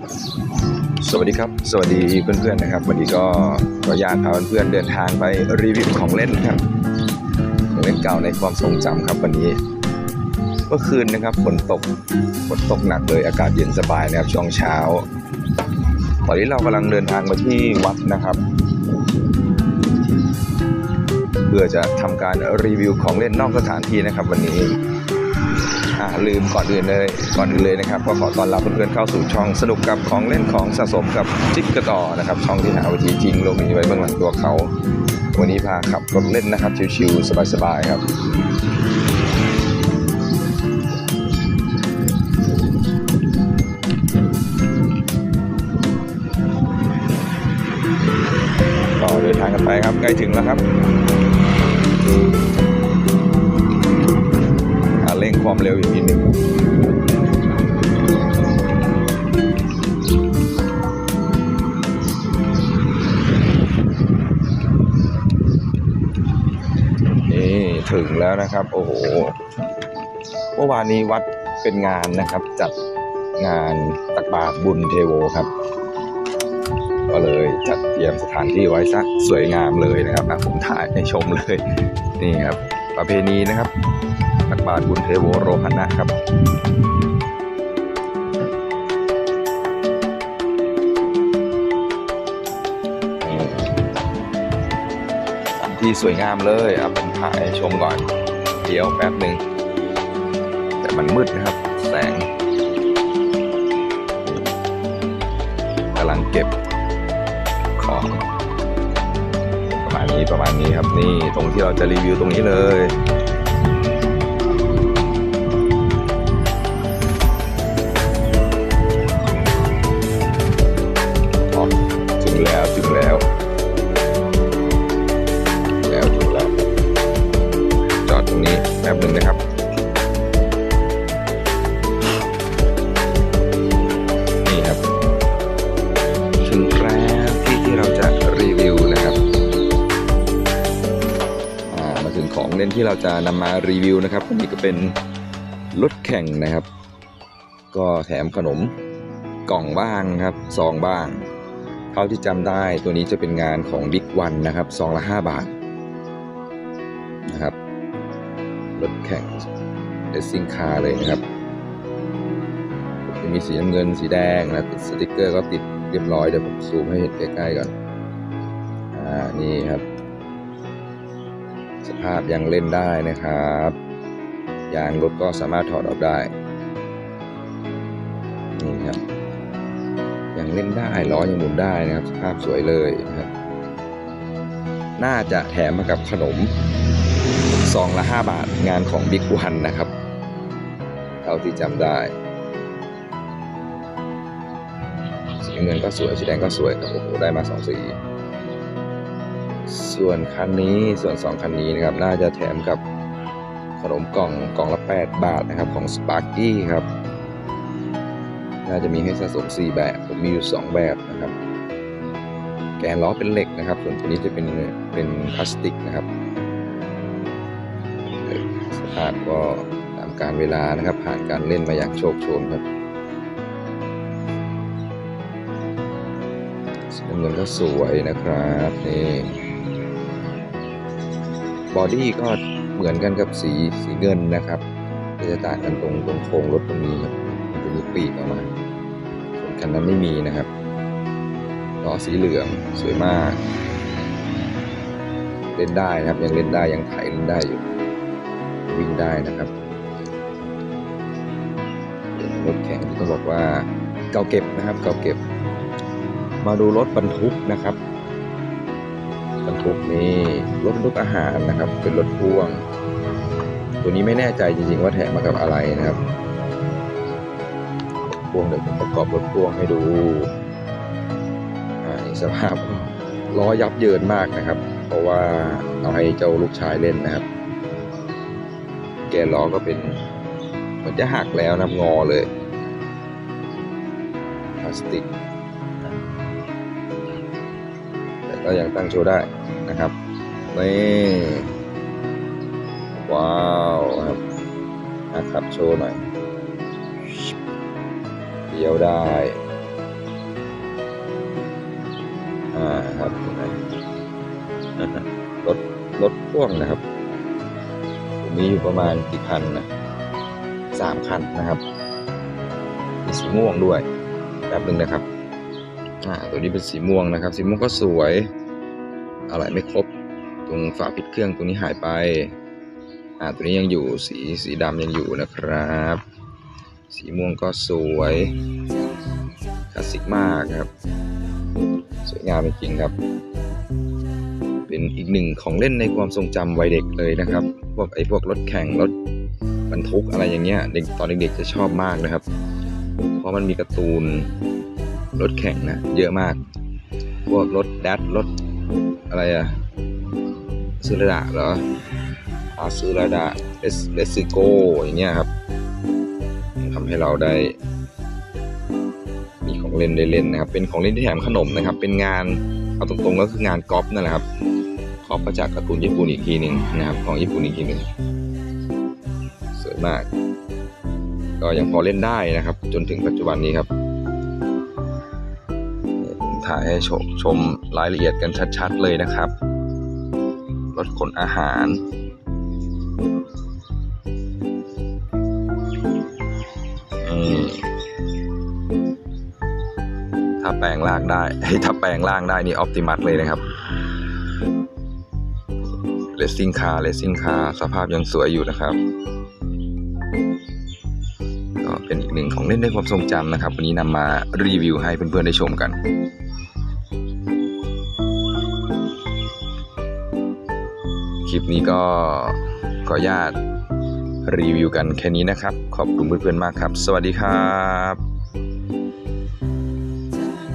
สวัสดีครับ สวัสดีเพื่อนๆนะครับวันนี้ก็ขออนุญาตพาเพื่อนๆเดินทางไปรีวิวของเล่นครับของเล่นเก่าในความทรงจำครับวันนี้ เมื่อคืนนะครับฝนตกฝนตกหนักเลยอากาศเย็นสบายนะครับช่วงเช้า ตอนนี้เรากำลังเดินทางมาที่วัดนะครับ เพื่อจะทำการรีวิวของเล่นนอกสถานที่นะครับ วันนี้ ลืมก่อนอื่นเลยก่อนอื่นเลยนะครับก็ขอต้อนรับเพื่อนๆเข้าสู่ช่องสนุกกับของเล่นของสะสมกับจิ๊กกระต่อนะครับ ช่องที่หาวิธีทิ้งโลกนี้ไว้เบื้องหลังตัวเขา วันนี้พาขับรถเล่นนะครับชิวๆสบายๆครับต่อเดินทางกันไปครับใกล้ถึงแล้วครับ ความเร็วอีกนิดหนึ่งนี่ถึงแล้วนะครับ โอ้โหเมื่อวานนี้วัดเป็นงานนะครับ จัดงานตักบาตรบุญเทโวครับ ก็เลยจัดเตรียมสถานที่ไว้สักสวยงามเลยนะครับผมถ่ายให้ชมเลย นี่ครับ ประเพณีนะครับตักบาตรบุญเทโวโรหณะครับที่สวยงามเลยอะผมถ่ายชมก่อน เดี๋ยวแป๊บหนึ่ง แต่มันมืดนะครับ แสงกำลังเก็บของ ประมาณนี้ประมาณนี้ครับนี่ตรงที่เราจะรีวิวตรงนี้เลย ที่เราจะนำมารีวิวนะครับอันนี้ก็เป็นรถแข่งนะครับ ก็แถมขนมกล่องบ้างครับซองบ้าง เท่าที่จำได้ตัวนี้จะเป็นงานของบิ๊กวันนะครับซองละ 5 บาทนะครับรถแข่งเดซิ่งคาร์เลยนะครับจะมีสีน้ำเงินสีแดงนะติดสติกเกอร์ก็ติดเรียบร้อยเดี๋ยวผมซูมให้เห็นใกล้ๆก่อนอ่านี่ครับ ภาพยังเล่นได้นะครับยางรถก็สามารถถอดออกได้นี่ครับยังเล่นได้ล้อยังหมุนได้นะครับสภาพสวยเลยนะครับน่าจะแถมมากับขนมซองละ 5 บาทงานของบิ๊กวันนะครับเท่าที่จำได้สีเงินก็สวยสีแดงก็สวยครับโอ้โหได้มาสองสี ส่วนคันนี้ส่วนสองคันนี้นะครับ น่าจะแถมกับขนมกล่องกล่องละ 8 บาทนะครับของ Sparky ครับ น่าจะมีให้สะสม 4 แบบ ผมมีอยู่ 2 แบบนะครับ แกนล้อเป็นเหล็กนะครับ ส่วนตัวนี้จะเป็นเป็นพลาสติกนะครับ สภาพก็ตามการเวลานะครับ ผ่านการเล่นมาอย่างโชคโชนครับสีน้ำเงินก็สวยนะครับนี่ บอดี้ก็เหมือนกันกับสีสีเงินนะครับจะต่างกันตรงตรงโครงรถตรงนี้ครับมันจะมีปีกออกมา ส่วนคันนั้นไม่มีนะครับล้อสีเหลืองสวยมาก เล่นได้นะครับ ยังเล่นได้ยังไถเล่นได้อยู่ วิ่งได้นะครับเป็นรถแข่งที่ต้องบอกว่าเก่าเก็บนะครับ เก่าเก็บ มาดูรถบรรทุกนะครับ รรทุกนี่รถบรรทุกอาหารนะครับ เป็นรถพ่วง ตัวนี้ไม่แน่ใจจริงๆว่าแถมมากับอะไรนะครับพ่วงเดี๋ยวผมประกอบรถพ่วงให้ดูสภาพล้อยับเยินมากนะครับ เพราะว่าเอาให้เจ้าลูกชายเล่นนะครับ แกล้อก็เป็นเหมือนจะหักแล้วนับงอเลยพลาสติก ก็ยังตั้งโชว์ได้นะครับนี่ว้าวครับนะครับโชว์หน่อยเดียวได้อ่าครับรถรถพ่วงนะครับ มีอยู่ประมาณกี่คันนะสามคันนะครับมีสีม่วงด้วยแป๊บหนึ่งนะครับอ่าตัวนี้เป็นสีม่วงนะครับ สีม่วงก็สวย อะไรไม่ครบ ตรงฝาปิดเครื่องตรงนี้หายไป อ่าตัวนี้ยังอยู่สีสีดำยังอยู่นะครับ สีม่วงก็สวยคลาสสิกมากครับ สวยงามจริงๆครับ เป็นอีกหนึ่งของเล่นในความทรงจำวัยเด็กเลยนะครับ พวกไอ้พวกรถแข่งรถบรรทุกอะไรอย่างเงี้ยเด็กตอนเด็กๆจะชอบมากนะครับ เพราะมันมีการ์ตูนรถแข่งนะเยอะมาก พวกรถแดดรถ อะไรอะซูระดาเหรออาซูระดาเอสเอสซิโกอย่างเงี้ยครับทำให้เราได้ มีของเล่นได้เล่นนะครับ เป็นของเล่นที่แถมขนมนะครับ เป็นงานเอาตรงๆก็คืองานกอล์ฟนั่นแหละครับขอมาจากการ์ตูนญี่ปุ่นอีกทีหนึ่งนะครับ ของญี่ปุ่นอีกทีหนึ่งสวยมาก ก็ยังพอเล่นได้นะครับ จนถึงปัจจุบันนี้ครับ เนี่ยผมถ่ายให้ชมชมรายละเอียดกันชัด ๆ เลยนะครับ รถขนอาหาร ถ้าแปลงร่างได้ ถ้าแปลงร่างได้นี่ออ t ติมัสเลยนะครับเลสซิ่งคาร์เลสซิ่งคาร์สภาพยังสวยอยู่นะครับก็เป็นอีกหนึ่งของเล่นในความทรงจำนะครับ วันนี้นำมารีวิวให้เพื่อนๆได้ชมกัน คลิปนี้ก็ขออนุญาตรีวิวกันแค่นี้นะครับ ขอบคุณเพื่อนๆมากครับ สวัสดีครับ